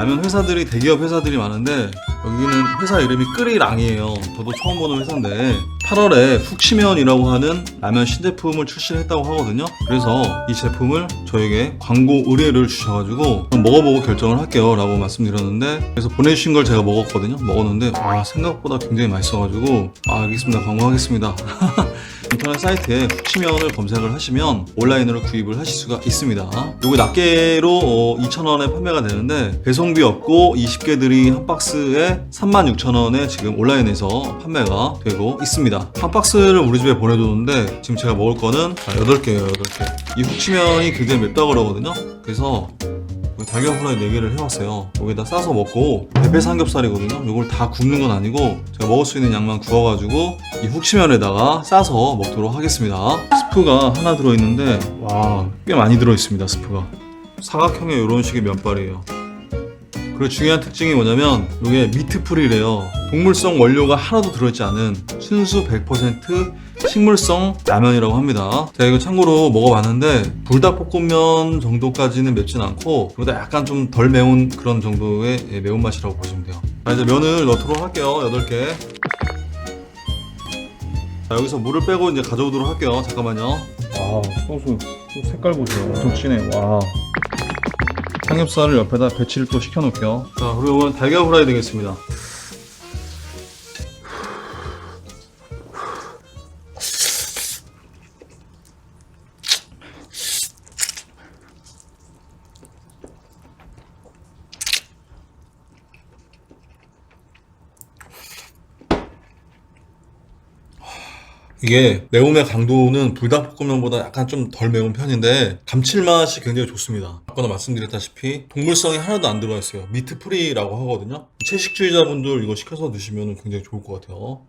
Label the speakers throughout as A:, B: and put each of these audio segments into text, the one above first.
A: 라면 회사들이 대기업 회사들이 많은데 여기는 회사 이름이 끓이랑이에요. 저도 처음 보는 회사인데 8월에 푹시면이라고 하는 라면 신제품을 출시를 했다고 하거든요. 그래서 이 제품을 저에게 광고 의뢰를 주셔가지고 먹어보고 결정을 할게요 라고 말씀드렸는데 그래서 보내주신 걸 제가 먹었거든요. 먹었는데 와 생각보다 굉장히 맛있어가지고 아 알겠습니다 광고하겠습니다. 인터넷 사이트에 푹치면을 검색을 하시면 온라인으로 구입을 하실 수가 있습니다. 요거 낱개로 2,000원에 판매가 되는데 배송비 없고 20개들이 한 박스에 36,000원에 지금 온라인에서 판매가 되고 있습니다. 한 박스를 우리 집에 보내줬는데 지금 제가 먹을 거는 8개예요, 8개. 이 푹치면이 굉장히 맵다고 그러거든요. 그래서 달걀 후라이 4개를 해왔어요. 여기다 싸서 먹고 대패 삼겹살이거든요. 이걸 다 굽는 건 아니고 제가 먹을 수 있는 양만 구워가지고 이 훅시면에다가 싸서 먹도록 하겠습니다. 스프가 하나 들어있는데 와 꽤 많이 들어있습니다. 스프가 사각형의 이런 식의 면발이에요. 그리고 중요한 특징이 뭐냐면 이게 미트풀이래요. 동물성 원료가 하나도 들어있지 않은 순수 100% 식물성 라면이라고 합니다. 제가 이거 참고로 먹어봤는데 불닭볶음면 정도까지는 맵진 않고 그보다 약간 좀 덜 매운 그런 정도의 예, 매운맛이라고 보시면 돼요. 자, 이제 면을 넣도록 할게요. 8개. 자, 여기서 물을 빼고 이제 가져오도록 할게요. 잠깐만요. 아, 소스 색깔 보세요. 엄청 진해. 와. 삼겹살을 옆에다 배치를 또 시켜놓을게요. 자, 그리고 이건 달걀 후라이 되겠습니다. 이게 매움의 강도는 불닭볶음면보다 약간 좀 덜 매운 편인데 감칠맛이 굉장히 좋습니다. 아까도 말씀드렸다시피 동물성이 하나도 안 들어가 있어요. 미트 프리라고 하거든요. 채식주의자분들 이거 시켜서 드시면 굉장히 좋을 것 같아요.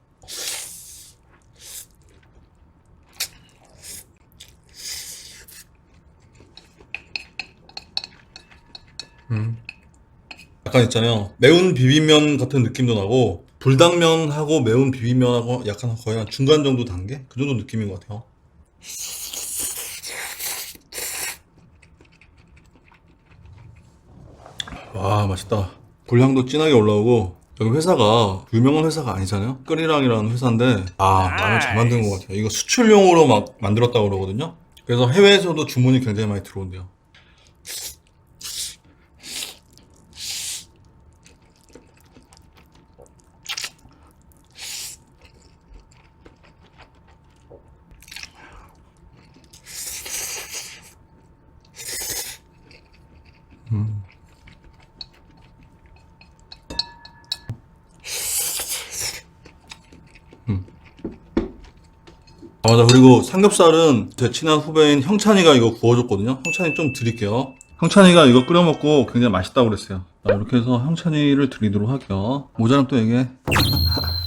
A: 음. 약간 있잖아요. 매운 비빔면 같은 느낌도 나고 불당면하고 매운 비빔면하고 약간 거의 한 중간 정도 단계? 그 정도 느낌인 것 같아요. 와 맛있다. 불향도 진하게 올라오고 여기 회사가 유명한 회사가 아니잖아요. 끓이랑이라는 회사인데 아 라면 잘 만드는 것 같아요. 이거 수출용으로 막 만들었다고 그러거든요. 그래서 해외에서도 주문이 굉장히 많이 들어온대요. 아, 맞아. 그리고 삼겹살은 제 친한 후배인 형찬이가 이거 구워줬거든요. 형찬이 좀 드릴게요. 형찬이가 이거 끓여 먹고 굉장히 맛있다고 그랬어요. 자, 이렇게 해서 형찬이를 드리도록 할게요. 모자람 또 얘기해.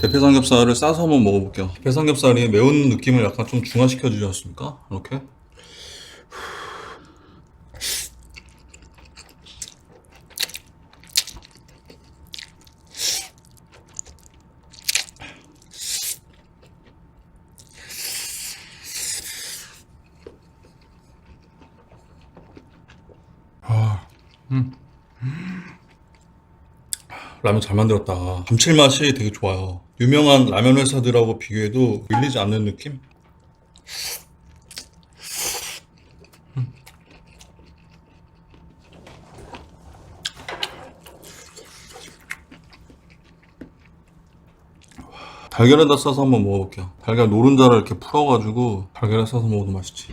A: 대패 삼겹살을 싸서 한번 먹어볼게요. 대패 삼겹살이 매운 느낌을 약간 좀 중화시켜 주지 않습니까? 이렇게. 라면 잘 만들었다. 감칠맛이 되게 좋아요. 유명한 라면 회사들하고 비교해도 밀리지 않는 느낌? 달걀에다 싸서 한번 먹어볼게요. 달걀 노른자를 이렇게 풀어가지고 달걀에 싸서 먹어도 맛있지.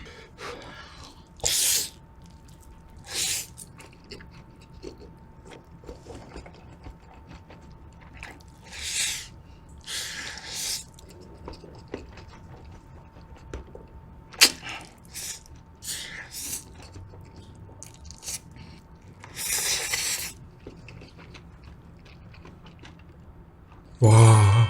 A: 와.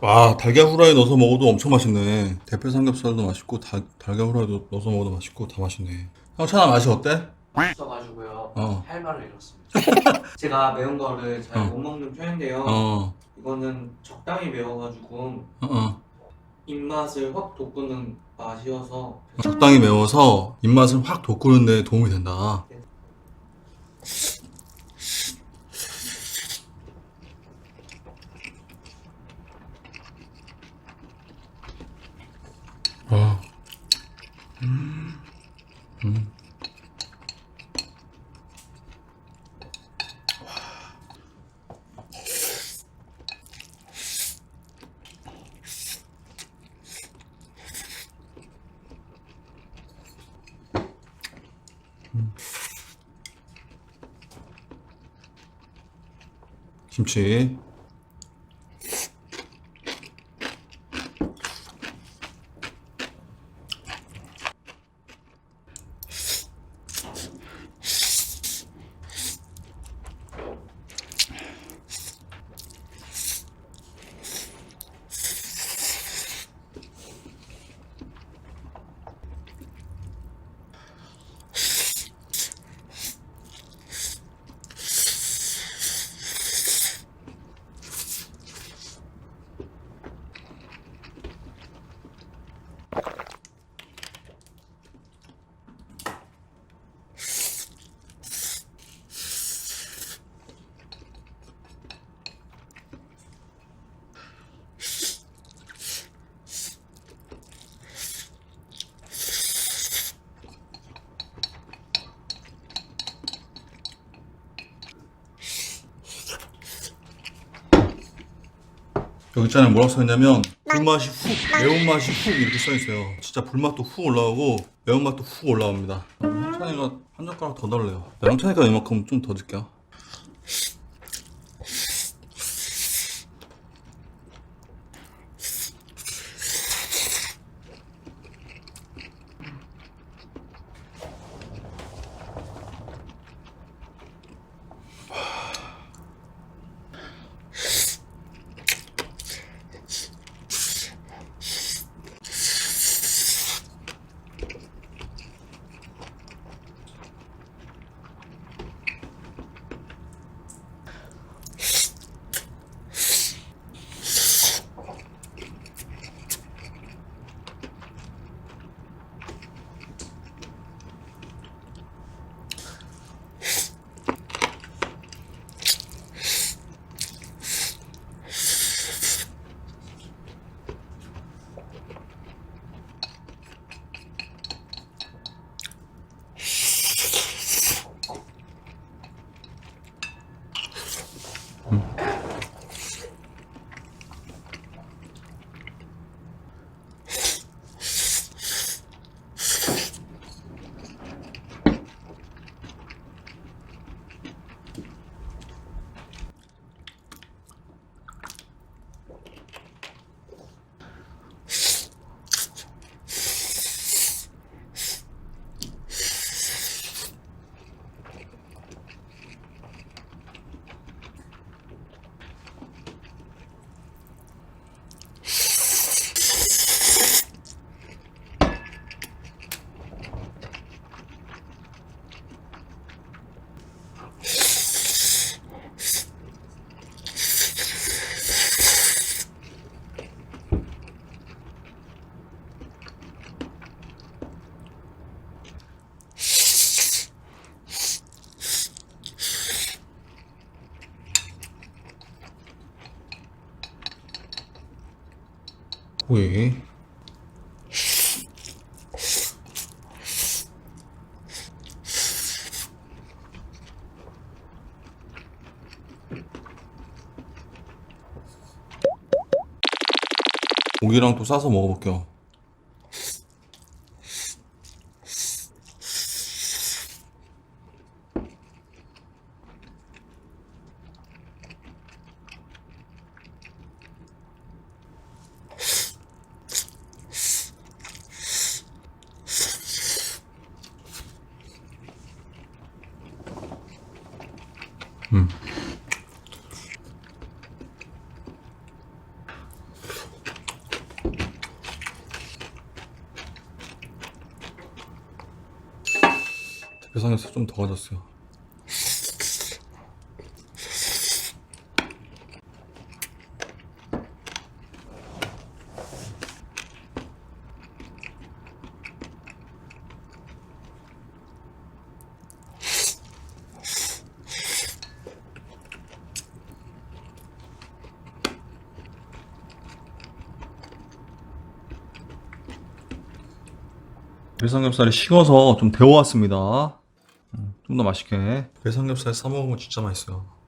A: 와, 달걀 후라이 넣어서 먹어도 엄청 맛있네. 대패 삼겹살도 맛있고, 다, 달걀 후라이도 넣어서 먹어도 맛있고, 다 맛있네. 형찬아, 맛이 어때?
B: 있어가지고요.
A: 어.
B: 할 말을 잃었습니다. 제가 매운 거를 잘
A: 어.
B: 못 먹는 편인데요.
A: 어,
B: 이거는 적당히 매워가지고
A: 어, 어.
B: 입맛을 확 돋구는 맛이어서
A: 적당히 매워서 입맛을 확 돋구는 데 도움이 된다. 아. 김치. 잖아요 뭐라고 써있냐면 불맛이 훅 매운맛이 훅 이렇게 써있어요. 진짜 불맛도 훅 올라오고 매운맛도 훅 올라옵니다. 영찬이가 한 젓가락 더 넣을래요. 영찬이가 이만큼 좀더 넣을게요 왜? 고기랑 또 싸서 먹어볼게요. 세상에서 좀 더 가졌어요. 대삼겹살이 식어서 좀 데워왔습니다. 좀 더 맛있게. 배 삼겹살 싸먹으면 진짜 맛있어요.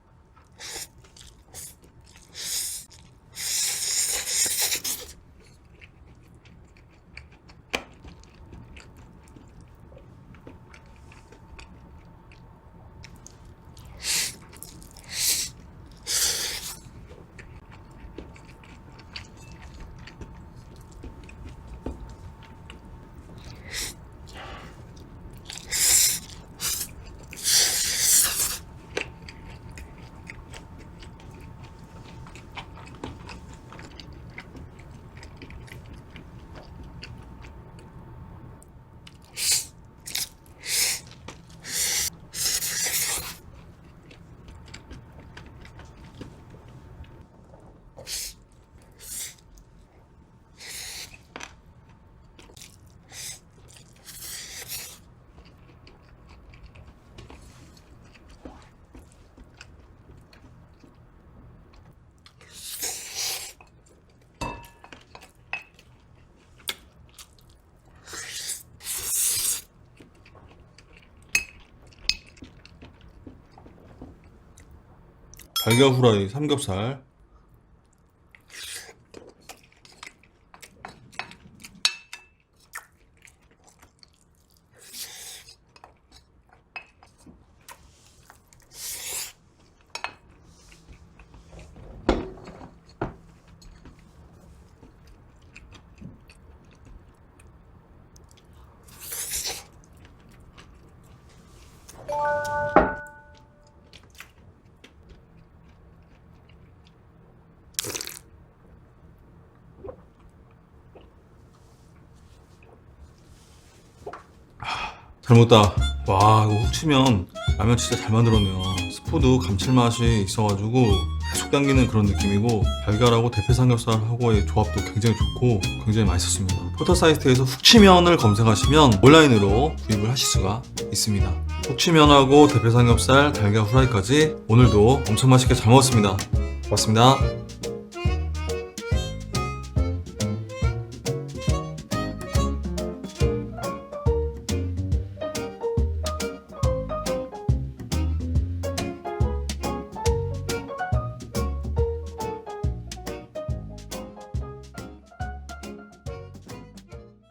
A: 달걀 후라이 삼겹살. 잘 먹다. 와, 이거 훅 치면 라면 진짜 잘 만들었네요. 스프도 감칠맛이 있어가지고 계속 당기는 그런 느낌이고 달걀하고 대패 삼겹살하고의 조합도 굉장히 좋고 굉장히 맛있었습니다. 포털 사이트에서 훅치면을 검색하시면 온라인으로 구입을 하실 수가 있습니다. 훅치면하고 대패 삼겹살, 달걀 후라이까지 오늘도 엄청 맛있게 잘 먹었습니다. 고맙습니다.